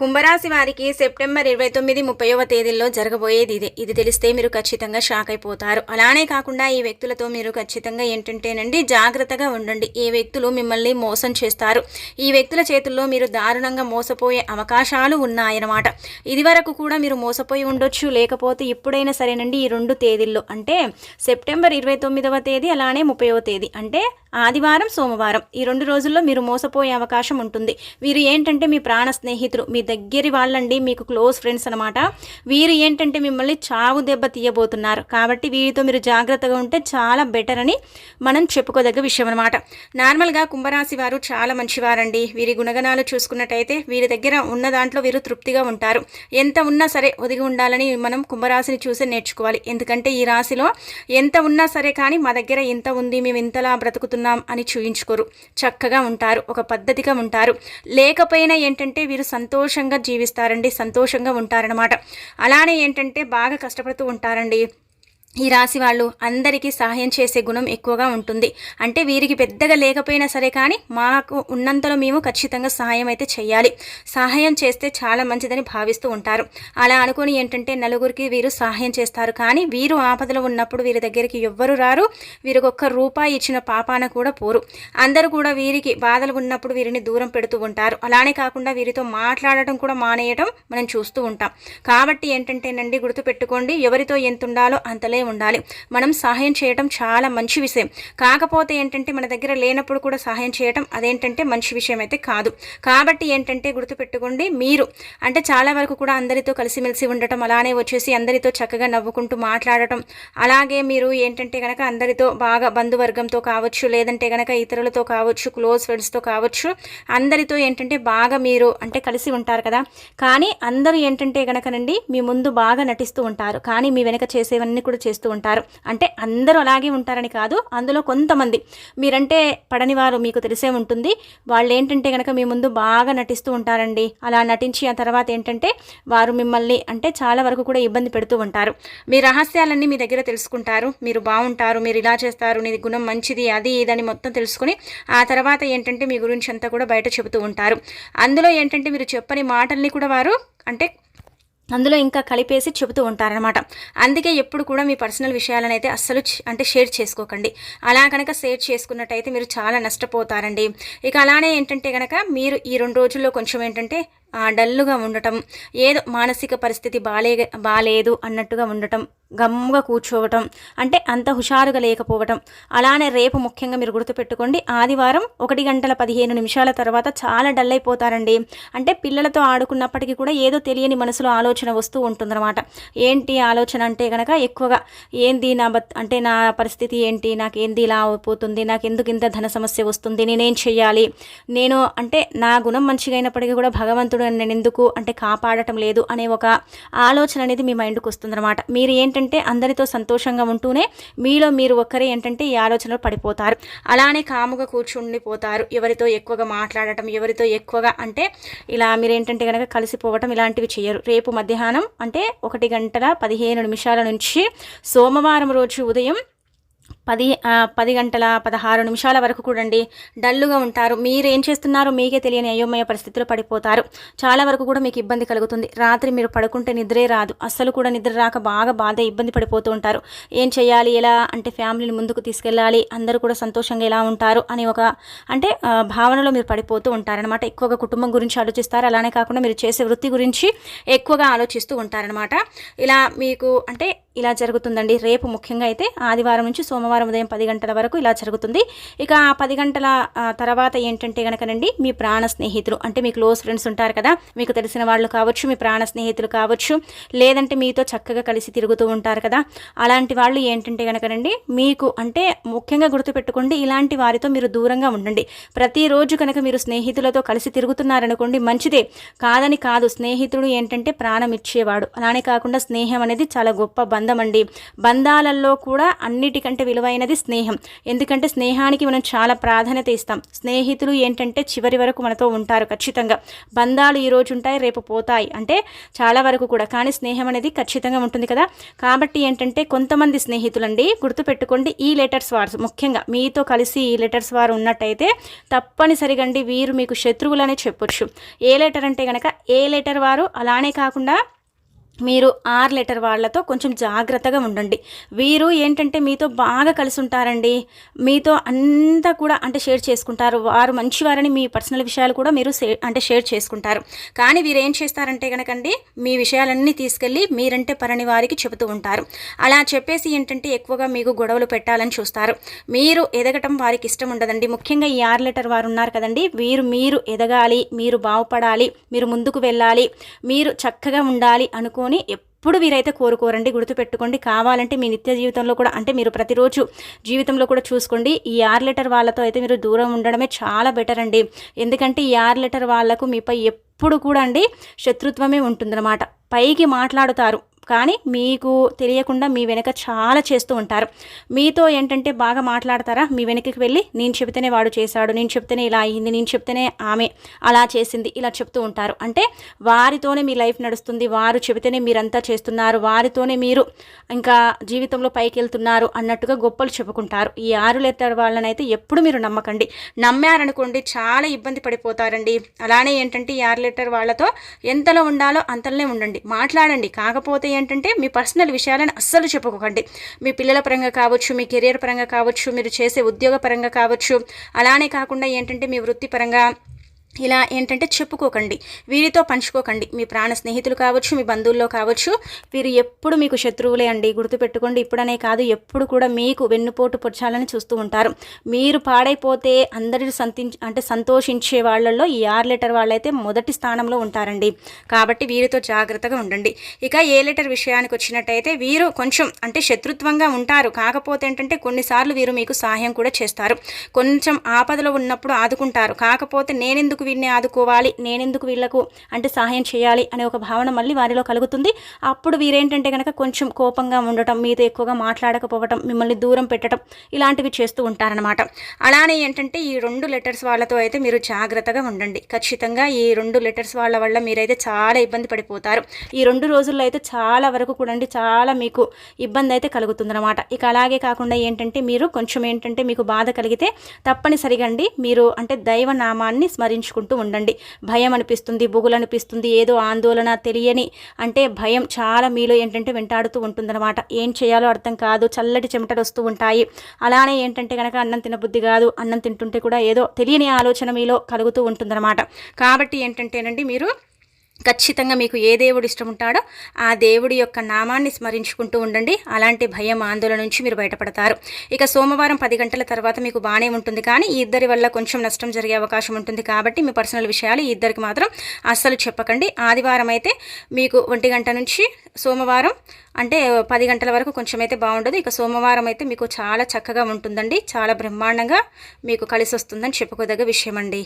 కుంభరాశి వారికి సెప్టెంబర్ ఇరవై తొమ్మిది ముప్పైవ తేదీల్లో జరగబోయేది ఇదే. ఇది తెలిస్తే మీరు ఖచ్చితంగా షాక్ అయిపోతారు. అలానే కాకుండా ఈ వ్యక్తులతో మీరు ఖచ్చితంగా ఏంటంటేనండి జాగ్రత్తగా ఉండండి. ఈ వ్యక్తులు మిమ్మల్ని మోసం చేస్తారు? ఈ వ్యక్తుల చేతుల్లో మీరు దారుణంగా మోసపోయే అవకాశాలు ఉన్నాయన్నమాట. ఇదివరకు కూడా మీరు మోసపోయి ఉండొచ్చు. లేకపోతే ఇప్పుడైనా సరేనండి ఈ రెండు తేదీల్లో. అంటే సెప్టెంబర్ ఇరవై తొమ్మిదవ తేదీ అలానే ముప్పైవ తేదీ. అంటే ఆదివారం సోమవారం. ఈ రెండు రోజుల్లో మీరు మోసపోయే అవకాశం ఉంటుంది. వీరు ఏంటంటే మీ ప్రాణ స్నేహితులు మీ దగ్గరి వాళ్ళండి మీకు క్లోజ్ ఫ్రెండ్స్ అనమాట వీరు ఏంటంటే మిమ్మల్ని చావు దెబ్బ తీయబోతున్నారు. కాబట్టి వీరితో మీరు జాగ్రత్తగా ఉంటే చాలా బెటర్ అని మనం చెప్పుకోదగ్గ విషయం అనమాట నార్మల్గా కుంభరాశి వారు చాలా మంచివారండి. వీరి గుణగణాలు చూసుకున్నట్టయితే వీరి దగ్గర ఉన్న దాంట్లో వీరు తృప్తిగా ఉంటారు. ఎంత ఉన్నా సరే ఒదిగి ఉండాలని మనం కుంభరాశిని చూసి నేర్చుకోవాలి. ఎందుకంటే ఈ రాశిలో ఎంత ఉన్నా సరే కానీ మా దగ్గర ఇంత ఉంది మేము ఇంతలా బ్రతుకుతున్నాం అని చూయించుకోరు. చక్కగా ఉంటారు. ఒక పద్ధతిగా ఉంటారు. లేకపోయినా ఏంటంటే వీరు సంతోషం సంతోషంగా జీవిస్తారండి సంతోషంగా ఉంటారనమాట అలానే ఏంటంటే బాగా కష్టపడుతూ ఉంటారండి. ఈ రాశి వాళ్ళు అందరికీ సహాయం చేసే గుణం ఎక్కువగా ఉంటుంది. అంటే వీరికి పెద్దగా లేకపోయినా సరే కానీ మాకు ఉన్నంతలో మేము ఖచ్చితంగా సహాయం అయితే చేయాలి. సహాయం చేస్తే చాలా మంచిదని భావిస్తూ ఉంటారు. అలా అనుకుని ఏంటంటే నలుగురికి వీరు సహాయం చేస్తారు. కానీ వీరు ఆపదలో ఉన్నప్పుడు వీరి దగ్గరికి ఎవ్వరు రారు. వీరికి ఒక్క రూపాయి ఇచ్చిన పాపాన కూడా పోరు. అందరూ కూడా వీరికి బాధలు ఉన్నప్పుడు వీరిని దూరం పెడుతూ ఉంటారు. అలానే కాకుండా వీరితో మాట్లాడటం కూడా మానేయటం మనం చూస్తూ ఉంటాం. కాబట్టి ఏంటంటేనండి గుర్తుపెట్టుకోండి ఎవరితో ఎంత ఉండాలో అంతలే ఉండాలి. మనం సహాయం చేయటం చాలా మంచి విషయం. కాకపోతే ఏంటంటే మన దగ్గర లేనప్పుడు కూడా సహాయం చేయటం అదేంటంటే మంచి విషయం అయితే కాదు. కాబట్టి ఏంటంటే గుర్తుపెట్టుకోండి మీరు. అంటే చాలా వరకు కూడా అందరితో కలిసిమెలిసి ఉండటం అలానే వచ్చేసి అందరితో చక్కగా నవ్వుకుంటూ మాట్లాడటం. అలాగే మీరు ఏంటంటే కనుక అందరితో బాగా బంధువర్గంతో కావచ్చు లేదంటే కనుక ఇతరులతో కావచ్చు క్లోజ్ ఫ్రెండ్స్తో కావచ్చు అందరితో ఏంటంటే బాగా మీరు అంటే కలిసి ఉంటారు కదా. కానీ అందరూ ఏంటంటే కనుకనండి మీ ముందు బాగా నటిస్తూ ఉంటారు. కానీ మీ వెనక చేసేవన్నీ కూడా చేస్తూ ఉంటారు. అంటే అందరూ అలాగే ఉంటారని కాదు అందులో కొంతమంది. మీరంటే పడని వారు మీకు తెలిసే ఉంటుంది. వాళ్ళు ఏంటంటే కనుక మీ ముందు బాగా నటిస్తూ ఉంటారండి. అలా నటించి ఆ తర్వాత ఏంటంటే వారు మిమ్మల్ని అంటే చాలా వరకు కూడా ఇబ్బంది పెడుతూ ఉంటారు. మీ రహస్యాలన్నీ మీ దగ్గర తెలుసుకుంటారు. మీరు బాగుంటారు మీరు ఇలా చేస్తారు నీది గుణం మంచిది అది ఇదని మొత్తం తెలుసుకుని ఆ తర్వాత ఏంటంటే మీ గురించి అంతా కూడా బయట చెబుతూ ఉంటారు. అందులో ఏంటంటే మీరు చెప్పని మాటల్ని కూడా వారు అంటే అందులో ఇంకా కలిపేసి చెబుతూ ఉంటారనమాట అందుకే ఎప్పుడు కూడా మీ పర్సనల్ విషయాలను అయితే అస్సలు అంటే షేర్ చేసుకోకండి. అలా కనుక షేర్ చేసుకున్నట్టయితే మీరు చాలా నష్టపోతారండి. ఇక అలానే ఏంటంటే కనుక మీరు ఈ రెండు రోజుల్లో కొంచెం ఏంటంటే డల్లుగా ఉండటం ఏదో మానసిక పరిస్థితి బాలే బాలేదు అన్నట్టుగా ఉండటం గమ్ముగా కూర్చోవటం అంటే అంత హుషారుగా లేకపోవటం అలానే రేపు ముఖ్యంగా మీరు గుర్తుపెట్టుకోండి ఆదివారం ఒకటి గంటల పదిహేను నిమిషాల తర్వాత చాలా డల్ అయిపోతారండి అంటే పిల్లలతో ఆడుకున్నప్పటికీ కూడా ఏదో తెలియని మనసులో ఆలోచన వస్తూ ఉంటుందన్నమాట. ఏంటి ఆలోచన అంటే కనుక ఎక్కువగా ఏంది నా బత్ అంటే నా పరిస్థితి ఏంటి? నాకు ఏంది ఇలా అయిపోతుంది? నాకు ఎందుకు ఇంత ధన సమస్య వస్తుంది? నేనేం చెయ్యాలి? నేను అంటే నా గుణం మంచిగా అయినప్పటికీ కూడా భగవంతుడు నేను ఎందుకు అంటే కాపాడటం లేదు అనే ఒక ఆలోచన అనేది మీ మైండ్కి వస్తుందన్నమాట. మీరు ఏంటంటే అందరితో సంతోషంగా ఉంటూనే మీలో మీరు ఒక్కరే ఏంటంటే ఈ ఆలోచనలో పడిపోతారు. అలానే కాముగా కూర్చుండిపోతారు ఎవరితో ఎక్కువగా మాట్లాడటం ఎవరితో ఎక్కువగా అంటే ఇలా మీరు ఏంటంటే కనుక కలిసిపోవటం ఇలాంటివి చేయరు. రేపు మధ్యాహ్నం అంటే ఒకటి గంటల పదిహేను నిమిషాల నుంచి సోమవారం రోజు ఉదయం పది పది గంటల పదహారు నిమిషాల వరకు కూడండి డల్లుగా ఉంటారు. మీరు ఏం చేస్తున్నారో? మీకే తెలియని అయోమయ పరిస్థితిలో పడిపోతారు. చాలా వరకు కూడా మీకు ఇబ్బంది కలుగుతుంది. రాత్రి మీరు పడుకుంటే నిద్రే రాదు. అస్సలు కూడా నిద్ర రాక బాగా బాధ ఇబ్బంది పడిపోతూ ఉంటారు. ఏం చేయాలి? ఎలా? అంటే ఫ్యామిలీని ముందుకు తీసుకెళ్ళాలి. అందరూ కూడా సంతోషంగా ఎలా ఉంటారు? అని ఒక అంటే భావనలో మీరు పడిపోతూ ఉంటారనమాట ఎక్కువగా కుటుంబం గురించి ఆలోచిస్తారు. అలానే కాకుండా మీరు చేసే వృత్తి గురించి ఎక్కువగా ఆలోచిస్తూ ఉంటారనమాట ఇలా మీకు అంటే ఇలా జరుగుతుందండి. రేపు ముఖ్యంగా అయితే ఆదివారం నుంచి సోమవారం ఉదయం పది గంటల వరకు ఇలా జరుగుతుంది. ఇక ఆ పది గంటల తర్వాత ఏంటంటే కనుకనండి మీ ప్రాణ స్నేహితులు అంటే మీ క్లోజ్ ఫ్రెండ్స్ ఉంటారు కదా మీకు తెలిసిన వాళ్ళు కావచ్చు మీ ప్రాణ స్నేహితులు కావచ్చు లేదంటే మీతో చక్కగా కలిసి తిరుగుతూ ఉంటారు కదా అలాంటి వాళ్ళు ఏంటంటే కనుకనండి మీకు అంటే ముఖ్యంగా గుర్తుపెట్టుకోండి ఇలాంటి వారితో మీరు దూరంగా ఉండండి. ప్రతిరోజు కనుక మీరు స్నేహితులతో కలిసి తిరుగుతున్నారనుకోండి మంచిదే. కాదని కాదు స్నేహితుడు ఏంటంటే ప్రాణం ఇచ్చేవాడు. అలానే కాకుండా స్నేహం అనేది చాలా గొప్ప బంధం అండి. బంధాలలో కూడా అన్నిటికంటే విలువ విలువైనది స్నేహం. ఎందుకంటే స్నేహానికి మనం చాలా ప్రాధాన్యత ఇస్తాం. స్నేహితులు ఏంటంటే చివరి వరకు మనతో ఉంటారు ఖచ్చితంగా. బంధాలు ఈరోజు ఉంటాయి రేపు పోతాయి. అంటే చాలా వరకు కూడా. కానీ స్నేహం అనేది ఖచ్చితంగా ఉంటుంది కదా. కాబట్టి ఏంటంటే కొంతమంది స్నేహితులండి గుర్తుపెట్టుకోండి ఈ లెటర్స్ వార్స్. ముఖ్యంగా మీతో కలిసి ఈ లెటర్స్ వారు ఉన్నట్టయితే తప్పనిసరిగా అండి వీరు మీకు శత్రువులనే చెప్పొచ్చు. ఏ లెటర్ అంటే కనుక ఏ లెటర్ వారు? అలానే కాకుండా మీరు ఆర్ లెటర్ వాళ్ళతో కొంచెం జాగ్రత్తగా ఉండండి. వీరు ఏంటంటే మీతో బాగా కలిసి ఉంటారండి మీతో అంతా కూడా అంటే షేర్ చేసుకుంటారు. వారు మంచివారని మీ పర్సనల్ విషయాలు కూడా మీరు అంటే షేర్ చేసుకుంటారు. కానీ వీరు ఏం చేస్తారంటే కనుకండి మీ విషయాలన్నీ తీసుకెళ్ళి మీరంటే పరని వారికి చెబుతూ ఉంటారు. అలా చెప్పేసి ఏంటంటే ఎక్కువగా మీకు గొడవలు పెట్టాలని చూస్తారు. మీరు ఎదగటం వారికి ఇష్టం ఉండదండి. ముఖ్యంగా ఈ ఆర్ లెటర్ వారు ఉన్నారు కదండి. వీరు మీరు ఎదగాలి మీరు బాగుపడాలి మీరు ముందుకు వెళ్ళాలి మీరు చక్కగా ఉండాలి అనుకో చేసుకొని ఎప్పుడు వీరైతే కోరుకోరండి గుర్తుపెట్టుకోండి. కావాలంటే మీ నిత్య జీవితంలో కూడా అంటే మీరు ప్రతిరోజు జీవితంలో కూడా చూసుకోండి. ఈ ఆర్ లెటర్ వాళ్ళతో అయితే మీరు దూరం ఉండడమే చాలా బెటర్ అండి. ఎందుకంటే ఈ ఆర్ లెటర్ వాళ్ళకు మీపై ఎప్పుడు కూడా అండి శత్రుత్వమే ఉంటుందన్నమాట. పైకి మాట్లాడుతారు. కానీ మీకు తెలియకుండా మీ వెనక చాలా చేస్తూ ఉంటారు. మీతో ఏంటంటే బాగా మాట్లాడతారా? మీ వెనక్కి వెళ్ళి నేను చెబితేనే వాడు చేశాడు నేను చెప్తేనే ఇలా అయ్యింది నేను చెప్తేనే ఆమె అలా చేసింది ఇలా చెప్తూ ఉంటారు. అంటే వారితోనే మీ లైఫ్ నడుస్తుంది వారు చెబితేనే మీరంతా చేస్తున్నారు వారితోనే మీరు ఇంకా జీవితంలో పైకి వెళ్తున్నారు అన్నట్టుగా గొప్పలు చెప్పుకుంటారు. ఈ ఆరు లెటర్ వాళ్ళనైతే ఎప్పుడు మీరు నమ్మకండి. నమ్మారనుకోండి చాలా ఇబ్బంది పడిపోతారండి. అలానే ఏంటంటే ఈ ఆరు లెటర్ వాళ్ళతో ఎంతలో ఉండాలో అంతలోనే ఉండండి. మాట్లాడండి. కాకపోతే ఏంటంటే మీ పర్సనల్ విషయాలను అస్సలు చెప్పుకోకండి. మీ పిల్లల పరంగా కావచ్చు మీ కెరియర్ పరంగా కావచ్చు మీరు చేసే ఉద్యోగ పరంగా కావచ్చు. అలానే కాకుండా ఏంటంటే మీ వృత్తిపరంగా ఇలా ఏంటంటే చెప్పుకోకండి వీరితో పంచుకోకండి. మీ ప్రాణ స్నేహితులు కావచ్చు మీ బంధువుల్లో కావచ్చు వీరు ఎప్పుడు మీకు శత్రువులే అండి. గుర్తుపెట్టుకోండి ఇప్పుడనే కాదు ఎప్పుడు కూడా మీకు వెన్నుపోటు పొచ్చాలని చూస్తూ ఉంటారు. మీరు పాడైపోతే అందరిని సంతి అంటే సంతోషించే వాళ్ళల్లో ఈ ఆర్ లెటర్ వాళ్ళైతే మొదటి స్థానంలో ఉంటారండి. కాబట్టి వీరితో జాగ్రత్తగా ఉండండి. ఇక ఏ లెటర్ విషయానికి వచ్చినట్టయితే వీరు కొంచెం అంటే శత్రుత్వంగా ఉంటారు. కాకపోతే ఏంటంటే కొన్నిసార్లు వీరు మీకు సహాయం కూడా చేస్తారు. కొంచెం ఆపదలో ఉన్నప్పుడు ఆదుకుంటారు. కాకపోతే నేనెందుకు నేనెందుకు వీడిని ఆదుకోవాలి? నేనెందుకు వీళ్ళకు అంటే సహాయం చేయాలి అనే ఒక భావన మళ్ళీ వారిలో కలుగుతుంది. అప్పుడు వీరేంటంటే కనుక కొంచెం కోపంగా ఉండటం మీతో ఎక్కువగా మాట్లాడకపోవటం మిమ్మల్ని దూరం పెట్టడం ఇలాంటివి చేస్తూ ఉంటారనమాట అలానే ఏంటంటే ఈ రెండు లెటర్స్ వాళ్ళతో అయితే మీరు జాగ్రత్తగా ఉండండి. ఖచ్చితంగా ఈ రెండు లెటర్స్ వాళ్ళ వల్ల మీరైతే చాలా ఇబ్బంది పడిపోతారు. ఈ రెండు రోజుల్లో అయితే చాలా వరకు కూడా చాలా మీకు ఇబ్బంది అయితే కలుగుతుందన్నమాట. ఇక అలాగే కాకుండా ఏంటంటే మీరు కొంచెం ఏంటంటే మీకు బాధ కలిగితే తప్పనిసరిగా అండి. మీరు అంటే దైవనామాన్ని స్మరించు ఆలోచించుకుంటూ ఉండండి. భయం అనిపిస్తుంది బుగులనిపిస్తుంది ఏదో ఆందోళన తెలియని అంటే భయం చాలా మీలో ఏంటంటే వెంటాడుతూ ఉంటుందన్నమాట. ఏం చేయాలో అర్థం కాదు చల్లటి చెమటలు వస్తూ ఉంటాయి. అలానే ఏంటంటే కనుక అన్నం తినబుద్ధి కాదు అన్నం తింటుంటే కూడా ఏదో తెలియని ఆలోచన మీలో కలుగుతూ ఉంటుందన్నమాట. కాబట్టి ఏంటంటేనండి మీరు ఖచ్చితంగా మీకు ఏ దేవుడు ఇష్టం ఉంటాడో ఆ దేవుడి యొక్క నామాన్ని స్మరించుకుంటూ ఉండండి. అలాంటి భయం ఆందోళన నుంచి మీరు బయటపడతారు. ఇక సోమవారం పది గంటల తర్వాత మీకు బాగానే ఉంటుంది. కానీ ఈ ఇద్దరి వల్ల కొంచెం నష్టం జరిగే అవకాశం ఉంటుంది కాబట్టి మీ పర్సనల్ విషయాలు ఈ ఇద్దరికి మాత్రం అస్సలు చెప్పకండి. ఆదివారం అయితే మీకు ఒంటి గంట నుంచి సోమవారం అంటే పది గంటల వరకు కొంచెం అయితే బాగుండదు. ఇక సోమవారం అయితే మీకు చాలా చక్కగా ఉంటుందండి. చాలా బ్రహ్మాండంగా మీకు కలిసి వస్తుందని చెప్పుకోదగ్గ విషయం అండి